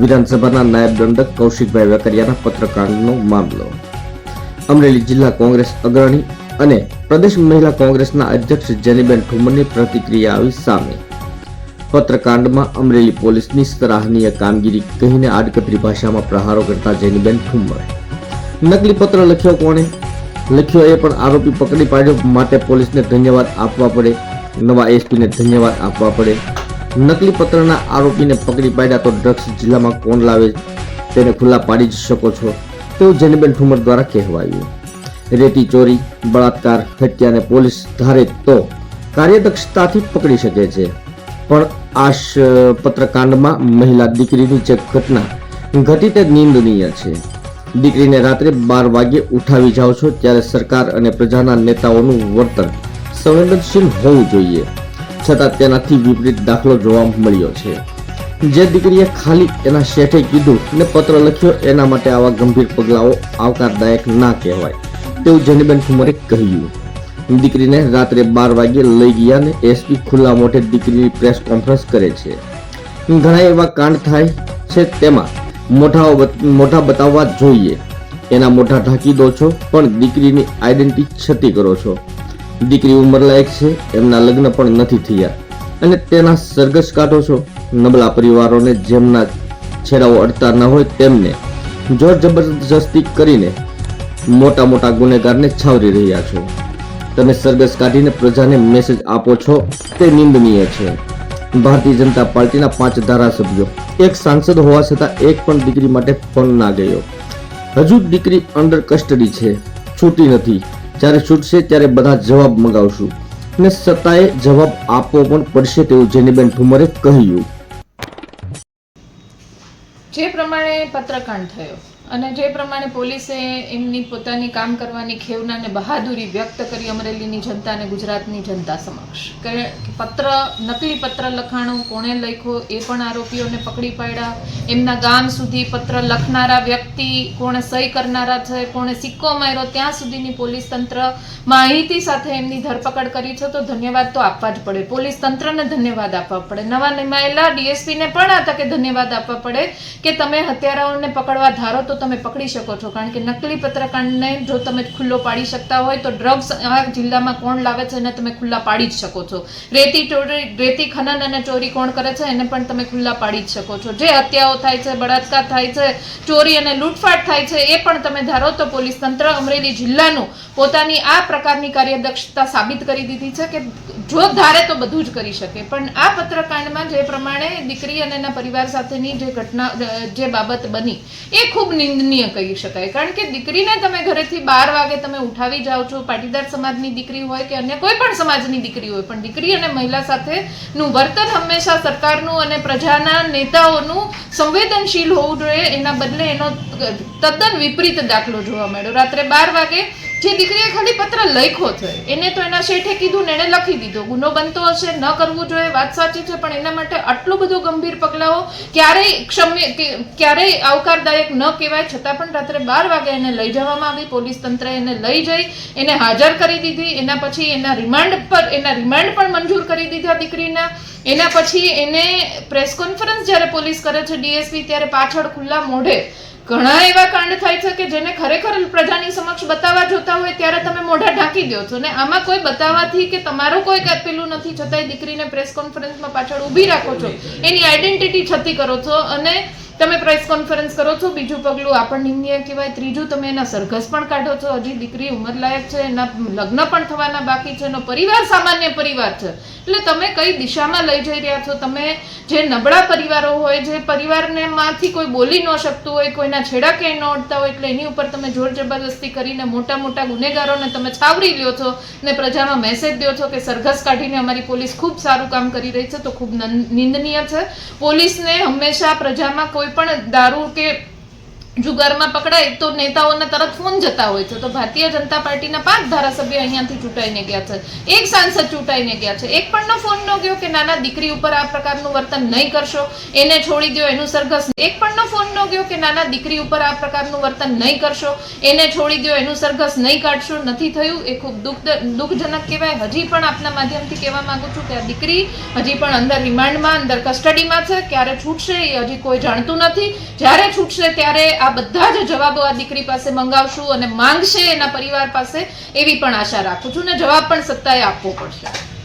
વિધાનસભાના નાયબ દંડક કૌશિકભાઈ વેકરિયાના પત્રકારનો મામલો. અમરેલી જિલ્લા કોંગ્રેસ અગ્રણી અને પ્રદેશ મહિલા કોંગ્રેસના અધ્યક્ષ જેનીબેન ઠુમરની પ્રતિક્રિયા આવી સામે. પત્રકાંડમાં અમરેલી પોલીસની સરાહનીય કામગીરી કહીને આડકતરી ભાષામાં પ્રહારો કરતા જેનીબેન ઠુમ્મર નકલી પત્ર લખ્યો કોણે? લખ્યો એ પણ આરોપી પકડી પાડ્યો. માટે પોલીસને ધન્યવાદ આપવા પડે. નવા એસપીને ધન્યવાદ આપવા પડે. નકલી પત્રના આરોપીને પકડી પાડ્યા તો ડ્રગ્સ જિલ્લામાં કોણ લાવે? તેને ખુલ્લા પાડી જ શકો છો, તેવું જેનીબેન ઠુમર દ્વારા કહેવાયું. રેતી ચોરી, બળાત્કાર હત્યાને પોલીસ ધારે તો કાર્યદક્ષતાથી પકડી શકે છે. પણ આ પત્રકાંડમાં મહિલા દીકરીની જે ઘટના ઘટી તે નિંદનીય છે. દીકરીને રાત્રે બાર વાગ્યે ઉઠાવી જાઓ છો ત્યારે સરકાર અને પ્રજાના નેતાઓનું વર્તન સંવેદનશીલ હોવું જોઈએ. છતાં તેનાથી વિપરીત દાખલો જોવા મળ્યો છે. જે દીકરીએ ખાલી એના શેઠે કીધું ને પત્ર લખ્યો, એના માટે આવા ગંભીર પગલાઓ આવકારદાયક ના કહેવાય, તેવું જનીબેન ઠુમરે કહ્યું. દીકરીને રાત્રે બાર વાગ્યે લઈ ગયા ને એસપી ખુલ્લા મોઢે દીકરીની પ્રેસ કોન્ફરન્સ કરે છે. ઘણા એવા કાંડ થાય છે તેમાં બત- મોઢા બતાવવા જોઈએ. એના મોઢા ઢાંકી દો છો, પણ દીકરીની આઈડેન્ટિટી છતી કરો છો. દીકરી ઉંમરલાયક છે, એમના લગ્ન પણ નથી થયા. અને તેના સરઘસ કાઢો છો. નબળા પરિવારોને જેમના છેડાઓ અડતા ન હોય તેમને જોર જબરજસ્તી કરીને મોટા મોટા ગુનેગારને છાવરી રહ્યા છો. તમે સરઘસ કાઢીને પ્રજાને મેસેજ આપો છો, તે નિંદનીય છે. ભારતીય જનતા પાર્ટીના પાંચ ધારાસભ્યો, એક સાંસદ હોવા છતાં એક પણ દીકરી માટે ફોન ના ગયો. હજુ દીકરી અંડર કસ્ટડી છે, છૂટી નથી. જ્યારે છૂટશે ત્યારે બધા જવાબ મંગાવશું. ને સત્તાએ જવાબ આપવો પણ પડશે તેવું જેનીબેન ઠુમરે કહ્યું. જે પ્રમાણે પત્રકાંડ થયો. અને જે પ્રમાણે પોલીસે એમની પોતાની કામ કરવાની ખેવના અને બહાદુરી વ્યક્ત કરી અમરેલીની જનતા અને ગુજરાતની જનતા સમક્ષ. કે પત્ર, નકલી પત્ર લખાણું કોણે લખ્યો, એ પણ આરોપીઓને પકડી પાડ્યા. એમના ગામ સુધી પત્ર લખનારા વ્યક્તિ કોણે સહી કરનારા છે, કોણે સિક્કો માર્યો, ત્યાં સુધીની પોલીસ તંત્ર માહિતી સાથે એમની ધરપકડ કરી છે, તો ધન્યવાદ તો આપવા જ પડે. પોલીસ તંત્રને ધન્યવાદ આપવા પડે. નવા નિમાયેલા ડીએસપીને પણ આ તકે ધન્યવાદ આપવા પડે કે તમે હત્યારાઓને પકડવા ધારો તો તમે પકડી શકો છો. કારણ કે નકલી પત્રકાંડને જો તમે ખુલ્લો પાડી શકતા હોય તો ડ્રગ્સ આ જિલ્લામાં કોણ લાવે છે એને તમે ખુલ્લા પાડી જ શકો છો. રેતી ચોરી, રેતી ખનન અને ચોરી કોણ કરે છે એને પણ તમે ખુલ્લા પાડી જ શકો છો. જે હત્યાઓ થાય છે, બળાત્કાર થાય છે, ચોરી અને લૂંટફાટ થાય છે એ પણ તમે ધારો તો પોલીસ તંત્ર અમરેલી જિલ્લાનું પોતાની આ પ્રકારની કાર્યદક્ષતા સાબિત કરી દીધી છે કે જો ધારે તો બધું જ કરી શકે. પણ આ પત્રકાંડમાં જે પ્રમાણે દીકરી અને એના પરિવાર સાથેની જે ઘટના, જે બાબત બની એ ખૂબ નિંદનીય કહી શકાય. કારણ કે દીકરીને તમે ઘરેથી બાર વાગે તમે ઉઠાવી જાઓ છો, પાટીદાર સમાજની દીકરી હોય કે અન્ય કોઈ પણ સમાજની દીકરી હોય, પણ દીકરી અને મહિલા સાથેનું વર્તન હંમેશા સરકારનું અને પ્રજાના નેતાઓનું સંવેદનશીલ હોવું જોઈએ. એના બદલે એનો તદ્દન વિપરીત દાખલો જોવા મળ્યો. રાત્રે બાર વાગે જે દીકરીએ ખાલી પત્ર લખ્યો છે, એને તો એના શેઠે કીધું ને એને લખી દીધો. ગુનો બનતો હશે, ન કરવું જોઈએ, વાત સાચી છે, પણ એના માટે આટલું બધું ગંભીર પગલાઓ ક્યારેય ક્ષમ્ય ક્યારેય આવકારદાયક ન કહેવાય, છતાં પણ રાત્રે બાર વાગે એને લઈ જવામાં આવી, પોલીસ તંત્રએ એને લઈ જઈ, એને હાજર કરી દીધી, એના પછી એના રિમાન્ડ પર, એના રિમાન્ડ પણ મંજૂર કરી દીધા દીકરીના. એના પછી એને પ્રેસ કોન્ફરન્સ જ્યારે પોલીસ કરે છે, ડીએસપી, ત્યારે પાછળ ખુલ્લા મોઢે ઘણા એવા કાંડ થાય છે કે જેને ખરેખર પ્રજાની સમક્ષ બતાવવા જોતા હોય ત્યારે તમે મોઢા ઢાંકી દો છો. ને આમાં કોઈ બતાવવાથી કે તમારું કોઈ પેલું નથી છતાંય દીકરીને પ્રેસ કોન્ફરન્સમાં પાછળ ઊભી રાખો છો. એની આઈડેન્ટિટી છતી કરો છો અને તમે પ્રેસ કોન્ફરન્સ કરો છો, બીજું પગલું આપણ નિંદનીય કહેવાય, ત્રીજું તમે એના સરઘસ પણ કાઢો છો, હજી દીકરી ઉંમરલાયક છે, એના લગ્ન પણ થવાના બાકી છે, એનો પરિવાર સામાન્ય પરિવાર છે. એટલે તમે કઈ દિશામાં લઈ જઈ રહ્યા છો, તમે જે નબળા પરિવારો હોય, જે પરિવારને માંથી કોઈ બોલી ન શકતું હોય, કોઈના છેડા ક્યાંય ન અડતા હોય, એટલે એની ઉપર તમે જોર જબરદસ્તી કરીને મોટા મોટા ગુનેગારોને તમે છાવરી લ્યો છો ને પ્રજામાં મેસેજ દો છો કે સરઘસ કાઢીને અમારી પોલીસ ખૂબ સારું કામ કરી રહી છે, તો ખૂબ નિંદનીય છે. પોલીસને હંમેશા પ્રજામાં કોઈ પણ દારૂ કે જુગારમાં પકડાય તો નેતાઓને તરત ફોન જતા હોય છે. તો ભારતીય જનતા પાર્ટીના પાંચ ધારાસભ્ય અહીંયાથી ચૂંટાઈને ગયા છે. એક સાંસદ ચૂંટાઈને ગયા છે. એક પણ ફોન ન ગયો કે નાના દીકરી ઉપર આ પ્રકારનું વર્તન નહીં કરશો, એને છોડી દો, એનું સરઘસ એક પણ નો ફોન ન ગયો કે નાના દીકરી ઉપર આ પ્રકારનું વર્તન નહીં કરશો, એને છોડી દો, એનું સરઘસ નહીં કાઢશો, નથી થયું. એ ખૂબ દુઃખ દુઃખજનક કહેવાય. હજી પણ આપના માધ્યમથી કહેવા માંગુ છું કે આ દીકરી હજી પણ અંદર રિમાન્ડમાં, અંદર કસ્ટડીમાં છે. ક્યારે છૂટશે એ હજી કોઈ જાણતું નથી. જ્યારે છૂટશે ત્યારે આ બધા જ જવાબો આ દીકરી પાસે મંગાવશું અને માંગશે એના પરિવાર પાસે એવી પણ આશા રાખું છું ને જવાબ પણ સત્તાએ આપવો પડશે.